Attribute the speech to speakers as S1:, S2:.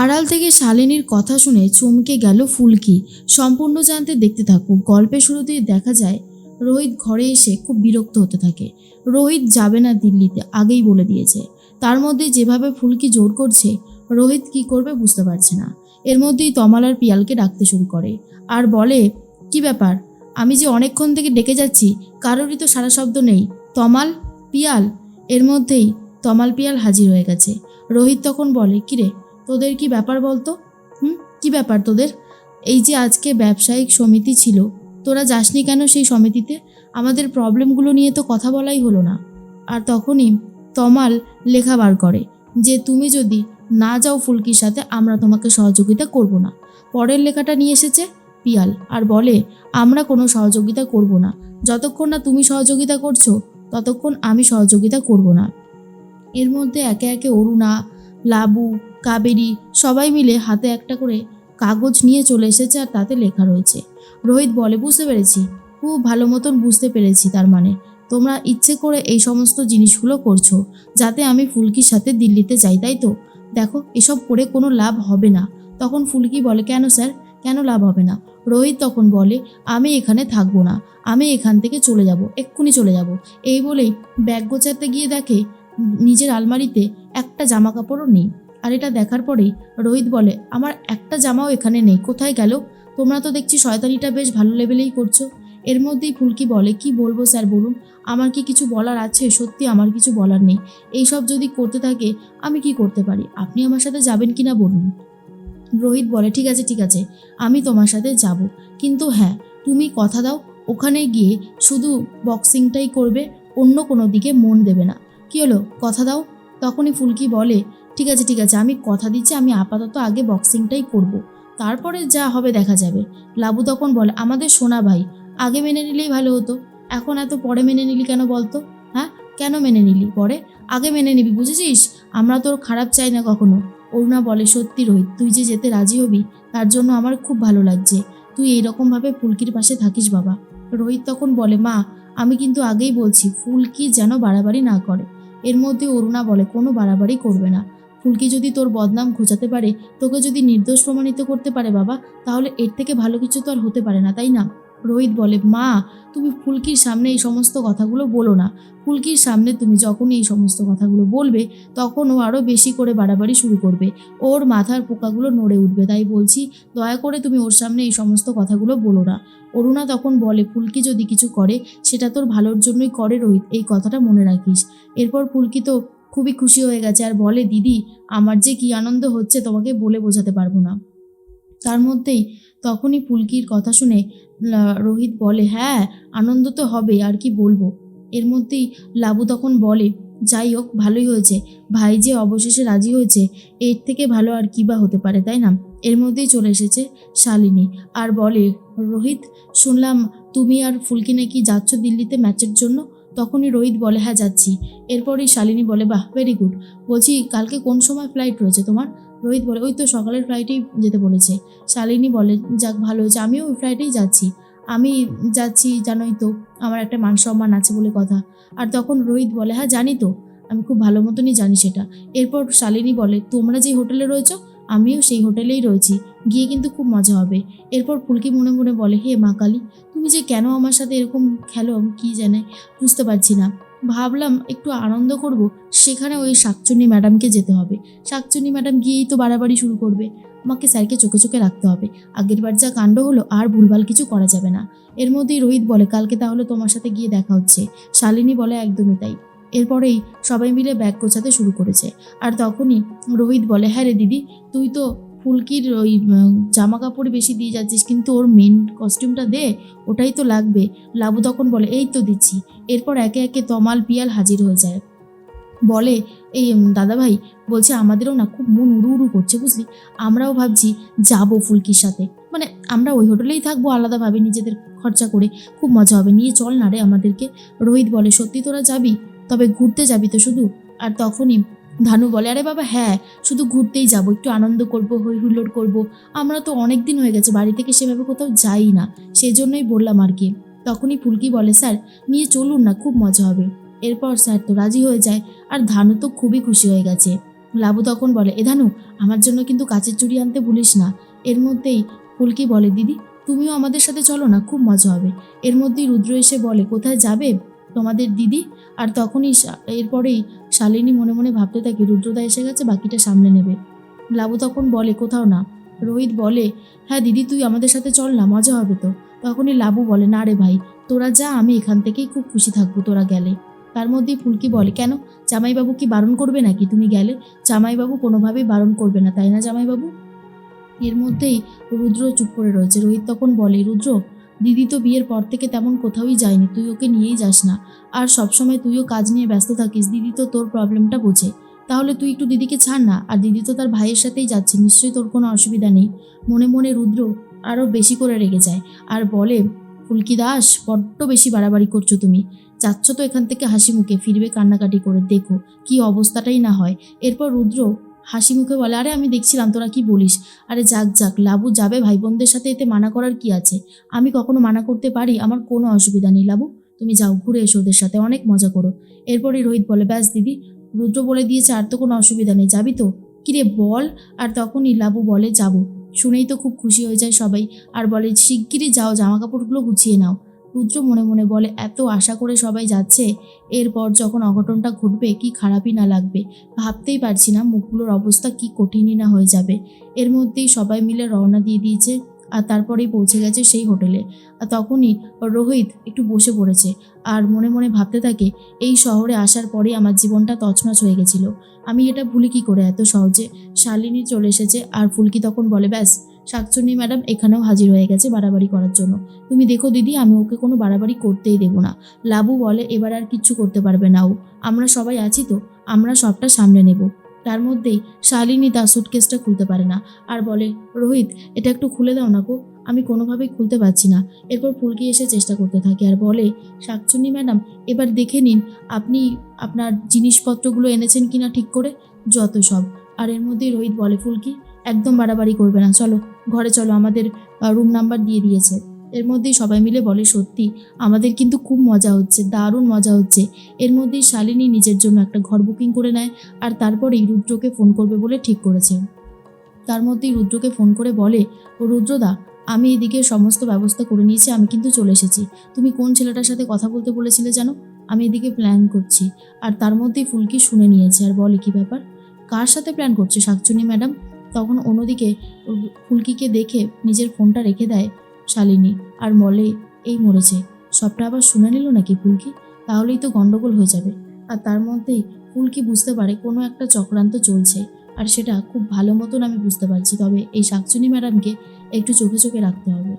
S1: আড়াল থেকে শালিনীর কথা শুনে চমকে গেল ফুলকি। সম্পূর্ণ জানতে দেখতে থাকুক, গল্পের শুরুতেই দেখা যায়, রোহিত ঘরে এসে খুব বিরক্ত হতে থাকে। রোহিত যাবে না দিল্লিতে, আগেই বলে দিয়েছে। তার মধ্যে যেভাবে ফুলকি জোর করছে, রোহিত কি করবে বুঝতে পারছে না। এর মধ্যেই তমাল আর পিয়ালকে ডাকতে শুরু করে। আর বলে, কি ব্যাপার? আমি যে অনেকক্ষণ থেকে ডেকে যাচ্ছি, কারোরই তো সারা শব্দ নেই। তমাল? পিয়াল? এর মধ্যেই তমাল পিয়াল হাজির হয়ে গেছে। রোহিত তখন বলে কিরে তোদের কি ব্যাপার বলতো? হুম? কি ব্যাপার তোদের? এই যে আজকে ব্যবসায়িক সমিতি ছিল, তোরা যাসনি কেন সেই সমিতিতে? আমাদের প্রবলেমগুলো নিয়ে তো কথা বলাই হলো না। আর তখনই তমাল লেখা বার করে যে, তুমি যদি না যাও ফুলকির সাথে, আমরা তোমাকে সহযোগিতা করব না। পরের লেখাটা নিয়ে এসেছে পিয়াল আর বলে, আমরা কোনো সহযোগিতা করব না। যতক্ষণ না তুমি সহযোগিতা করছ, ততক্ষণ আমি সহযোগিতা করব না। এর মধ্যে একে একে অরুণা, লাবু কাবেরী সবাই মিলে হাতে একটা করে কাগজ নিয়ে চলে এসেছে আর তাতে লেখা রয়েছে। রোহিত বলে, বুঝতে পেরেছি। খুব ভালো মতন বুঝতে পেরেছি তার মানে। তোমরা ইচ্ছে করে এই সমস্ত জিনিসগুলো করছ, যাতে আমি ফুলকির সাথে দিল্লিতে যাই, তাই তো? দেখো, এসব করে কোনো লাভ হবে না। তখন ফুলকি বলে, কেন স্যার? কেন লাভ হবে না? রোহিত তখন বলে, আমি এখানে থাকব না। আমি এখান থেকে চলে যাব, এক্ষুনি চলে যাব। এই বলেই ব্যাগ গোছাতে গিয়ে দেখে নিজের আলমারিতে একটা জামা কাপড়ও নেই। আর এটা দেখার পরেই রোহিত বলে, আমার একটা জামাও এখানে নেই, কোথায় গেল? তোমরা তো দেখছি শয়তানিটা বেশ ভালো লেভেলেই করছ। এর মধ্যেই ফুলকি বলে, কি বলব স্যার, বলুন? আমার কি কিছু বলার আছে? সত্যি আমার কিছু বলার নেই। এইসব যদি করতে থাকে, আমি কি করতে পারি? আপনি আমার সাথে যাবেন কি না বলুন? রোহিত বলে, ঠিক আছে ঠিক আছে, আমি তোমার সাথে যাব। কিন্তু হ্যাঁ তুমি কথা দাও, ওখানে গিয়ে শুধু বক্সিংটাই করবে, অন্য কোনো দিকে মন দেবে না। কি হলো? কথা দাও? তখনই ফুলকি বলে ঠিক আছে ঠিক আছে, আমি কথা দিচ্ছি, আমি আপাতত আগে বক্সিংটাই করব। তারপরে যা হবে দেখা যাবে। লাবু তখন বলে, আমাদের সোনা ভাই, আগে মেনে নিলেই ভালো হতো। এখন এত পরে মেনে নিলি কেন বলতো? হ্যাঁ কেন মেনে নিলি? পরে? আগে মেনে নিবি, বুঝেছিস? আমরা তোর খারাপ চাই না কখনো। অরুণা বলে, সত্যি রোহিত, তুই যে যেতে রাজি হবি, তার জন্য আমার খুব ভালো লাগছে। তুই এইরকমভাবে ফুলকির পাশে থাকিস বাবা। রোহিত তখন বলে, মা, আমি কিন্তু আগেই বলছি, ফুলকি যেন বাড়াবাড়ি না করে। এর মধ্যে অরুণা বলে, কোনো বাড়াবাড়ি করবে না। ফুলকি যদি তোর বদনাম ঘোচাতে পারে, তোকে যদি নির্দোষ প্রমাণিত করতে পারে বাবা, তাহলে এর থেকে ভালো কিছু তো আর হতে পারে না, তাই না? রোহিত বলে, মা, তুমি ফুলকির সামনে এই সমস্ত কথাগুলো বলো না। ফুলকির সামনে তুমি যখন এই সমস্ত কথাগুলো বলবে, তখন ও আরও বেশি করে বাড়াবাড়ি শুরু করবে। ওর মাথার পোকাগুলো নড়ে উঠবে, তাই বলছি, দয়া করে তুমি ওর সামনে এই সমস্ত কথাগুলো বলো না। অরুণা তখন বলে, ফুলকি যদি কিছু করে, সেটা তোর ভালোর জন্যই করে রোহিত, এই কথাটা মনে রাখিস। এরপর ফুলকি তো খুবই খুশি হয়ে গেছে আর বলে, দিদি, আমার যে কি আনন্দ হচ্ছে তোমাকে বলে বোঝাতে পারব না। তার মধ্যেই তখনই ফুলকির কথা শুনে রোহিত বলে হ্যাঁ আনন্দ তো হবে আর কি বলব? এর মধ্যেই লাবু তখন বলে, যাই হোক, ভালোই হয়েছে। ভাই যে অবশেষে রাজি হয়েছে, এর থেকে ভালো আর কি বা হতে পারে, তাই না? এর মধ্যেই চলে এসেছে শালিনী আর বলে, রোহিত, শুনলাম তুমি আর ফুলকি নাকি যাচ্ছ দিল্লিতে ম্যাচের জন্য? তখনই রোহিত বলে হ্যাঁ যাচ্ছি। এরপরই শালিনী বলে, বাহ ভেরি গুড বলছি, কালকে কোন সময় ফ্লাইট রয়েছে তোমার? রোহিত বলে, ওই তো সকালের ফ্লাইটেই যেতে বলেছে। শালিনী বলে, যাক, ভালো হয়েছে। আমিও ওই ফ্লাইটেই যাচ্ছি। আমি যাচ্ছি, জানোই তো, আমার একটা মান সম্মান আছে বলে কথা। আর তখন রোহিত বলে হ্যাঁ জানি তো, আমি খুব ভালো মতনই জানি সেটা। এরপর শালিনী বলে, তোমরা যেই হোটেলে রয়েছো, আমিও সেই হোটেলেই রয়েছি। গিয়ে কিন্তু খুব মজা হবে। এরপর ফুলকি মনে মনে বলে, হে মা কালী তুমি যে কেন আমার সাথে এরকম খেলো আমি কী জানে, বুঝতে পারছি না। ভাবলাম একটু আনন্দ করব, সেখানে ওই শাকচুন্নি ম্যাডামকে যেতে হবে। শাকচুন্নি ম্যাডাম গিয়েই তো বাড়াবাড়ি শুরু করবে, আমাকে স্যারকে চোখে চোখে রাখতে হবে। আগের বার যা কাণ্ড হলো আর ভুলভাল কিছু করা যাবে না। এর মধ্যেই রোহিত বলে, কালকে তাহলে তোমার সাথে গিয়ে দেখা হচ্ছে। শালিনী বলে, একদমই তাই। এরপরেই সবাই মিলে ব্যাগ গোছাতে শুরু করেছে। আর তখনই রোহিত বলে হ্যাঁ রে দিদি, তুই তো ফুলকির ওই জামা কাপড় বেশি দিয়ে যাচ্ছিস, কিন্তু ওর মেন কস্টিউমটা দে, ওটাই তো লাগবে। লাবু তখন বলে, এই তো দিচ্ছি। এরপর একে একে তমাল পিয়াল হাজির হয়ে যায়। বলে, এই দাদাভাই, বলছে আমাদেরও না খুব মন উড়ু উড়ু করছে, বুঝলি? আমরাও ভাবছি যাব ফুলকির সাথে। মানে আমরা ওই হোটেলেই থাকব আলাদাভাবে, নিজেদের খরচা করে। খুব মজা হবে, নিয়ে চল না রে আমাদেরকে। রোহিত বলে, সত্যি তোরা যাবি? তবে ঘুরতে যাবি তো শুধু? আর তখনই ধানু বলে, আরে বাবা হ্যাঁ শুধু ঘুরতেই যাব, একটু আনন্দ করব হই হুল্লোড় করব। আমরা তো অনেক দিন হয়ে গেছে, বাড়ি থেকে সেভাবে কোথাও যাই না। সেই জন্যই বললাম আর কি। তখনই ফুলকি বলে, স্যার, নিয়ে চলুন না, খুব মজা হবে। এরপর স্যার তো রাজি হয়ে যায়, আর ধানু তো খুবই খুশি হয়ে গেছে। লাবু তখন বলে, এ ধানু, আমার জন্য কিন্তু কাচের চুড়ি আনতে ভুলিস না। এর মধ্যেই ফুলকি বলে, দিদি, তুমিও আমাদের সাথে চলো না, খুব মজা হবে। এর মধ্যেই রুদ্র এসে বলে, কোথায় যাবে তোমাদের দিদি? আর তখনই এরপরেই শালিনী মনে মনে ভাবতে থাকে, রুদ্রদা এসে গেছে, বাকিটা সামলে নেবে। লাবু তখন বলে, কোথাও না। রোহিত বলে হ্যাঁ দিদি, তুই আমাদের সাথে চল না, মজা হবে তো। তখনই লাবু বলে, না রে ভাই, তোরা যা, আমি এখান থেকেই খুব খুশি থাকব, তোরা গেলে। তার মধ্যেই ফুলকি বলে, কেন? জামাইবাবু কি বারণ করবে নাকি? তুমি গেলে? জামাইবাবু কোনোভাবেই বারণ করবে না, তাই না জামাইবাবু? এর মধ্যেই রুদ্র চুপ করে রয়েছে। রোহিত তখন বলে, রুদ্র দিদি তো বিয়ের পর থেকে তেমন কোথাওই যায়নি, তুই ওকে নিয়েই যাস না। আর সবসময় তুইও কাজ নিয়ে ব্যস্ত থাকিস, দিদি তো তোর প্রবলেমটা বোঝে। তাহলে তুই একটু দিদিকে ছাড় না, আর দিদি তো তার ভাইয়ের সাথেই যাচ্ছে, নিশ্চয়ই তোর কোনো অসুবিধা নেই। মনে মনে রুদ্র আরও বেশি করে রেগে যায়, আর বলে, ফুলকি দাস, বড্ড বেশি বাড়াবাড়ি করছ তুমি। যাচ্ছ তো এখান থেকে হাসি মুখে, ফিরবে কান্নাকাটি করে, দেখো কি অবস্থাটাই না হয়। এরপর রুদ্র হাসি মুখে বলে, আরে, আমি দেখছিলাম, তোরা কি বলিস? আরে, যাক যাক, লাবু যাবে ভাই বোনদের সাথে এতে মানা করার কি আছে? আমি কখনো মানা করতে পারি, আমার কোনো অসুবিধা নেই, লাবু। তুমি যাও, ঘুরে এসো ওদের সাথে, অনেক মজা করো। এরপরই রোহিত বলে, ব্যাস দিদি, রুদ্র বলে দিয়েছে, আর তো কোনো অসুবিধা নেই, যাবি তো? কিরে, বল? আর তখনই লাবু বলে, যাব। শুনেই তো খুব খুশি হয়ে যায় সবাই, আর বলে, শিগগিরই যাও জামা কাপড়গুলো গুছিয়ে নাও। রুদ্র মনে মনে বলে, এত আশা করে সবাই যাচ্ছে? এরপর যখন অঘটনটা ঘটবে, কি খারাপই না লাগবে? ভাবতেই পারছি না মুখগুলোর অবস্থা কি কঠিনই না হয়ে যাবে। এর মধ্যেই সবাই মিলে রওনা দিয়ে দিয়েছে আর তারপরেই পৌঁছে গেছে সেই হোটেলে। আর তখনই রোহিত একটু বসে পড়েছে আর মনে মনে ভাবতে থাকে, এই শহরে আসার পরেই আমার জীবনটা তছনছ হয়ে গেছিল। আমি এটা ভুলি কি করে এত সহজে? শালিনী চলে এসেছে আর ফুলকি তখন বলে, ব্যাস শাকচুন্নি ম্যাডাম এখানেও হাজির হয়ে গেছে বাড়াবাড়ি করার জন্য। তুমি দেখো দিদি, আমি ওকে কোনো বাড়াবাড়ি করতেই দেবো না। লাবু বলে, এবার আর কিচ্ছু করতে পারবে না ও। আমরা সবাই আছি তো, আমরা সবটা সামলে নেব। তার মধ্যেই শালিনী তার সুটকেসটা খুলতে পারে না আর বলে, রোহিত, এটা একটু খুলে দাও না গো। আমি কোনোভাবেই খুলতে পারছি না। এরপর ফুলকি এসে চেষ্টা করতে থাকে আর বলে, শাকচুন্নি ম্যাডাম, এবার দেখে নিন আপনি আপনার জিনিসপত্রগুলো এনেছেন কিনা ঠিক করে, যত সব। আর এর মধ্যেই রোহিত বলে, ফুলকি, একদম বাড়াবাড়ি করবে না, চলো। ঘরে চলো, আমাদের রুম নাম্বার দিয়ে দিয়েছে। এর মধ্যেই সবাই মিলে বলে, সত্যি, আমাদের কিন্তু খুব মজা হচ্ছে, দারুণ মজা হচ্ছে। এর মধ্যেই শালিনী নিজের জন্য একটা ঘর বুকিং করে নেয় আর তারপরেই রুদ্রকে ফোন করবে বলে ঠিক করেছে। তার মধ্যেই রুদ্রকে ফোন করে বলে, ও রুদ্রদা, আমি এদিকে সমস্ত ব্যবস্থা করে নিয়েছি, আমি কিন্তু চলে এসেছি। তুমি কোন ছেলেটার সাথে কথা বলতে বলেছিলে জানো? আমি এদিকে প্ল্যান করছি। আর তার মধ্যেই ফুলকি শুনে নিয়েছে আর বলে, কি ব্যাপার? কার সাথে প্ল্যান করছে শাকচুনি ম্যাডাম? তখন অন্যদিকে ফুলকিকে দেখে নিজের ফোনটা রেখে দেয় শালিনী আর মলে এই মরেছে। সবটা আবার শুনে নিল নাকি ফুলকি? তাহলেই তো গন্ডগোল হয়ে যাবে। আর তার মধ্যেই ফুলকি বুঝতে পারে কোনো একটা চক্রান্ত চলছে আর সেটা খুব ভালো মতন আমি বুঝতে পারছি। তবে এই শাকচুনি ম্যাডামকে একটু চোখে চোখে রাখতে হবে।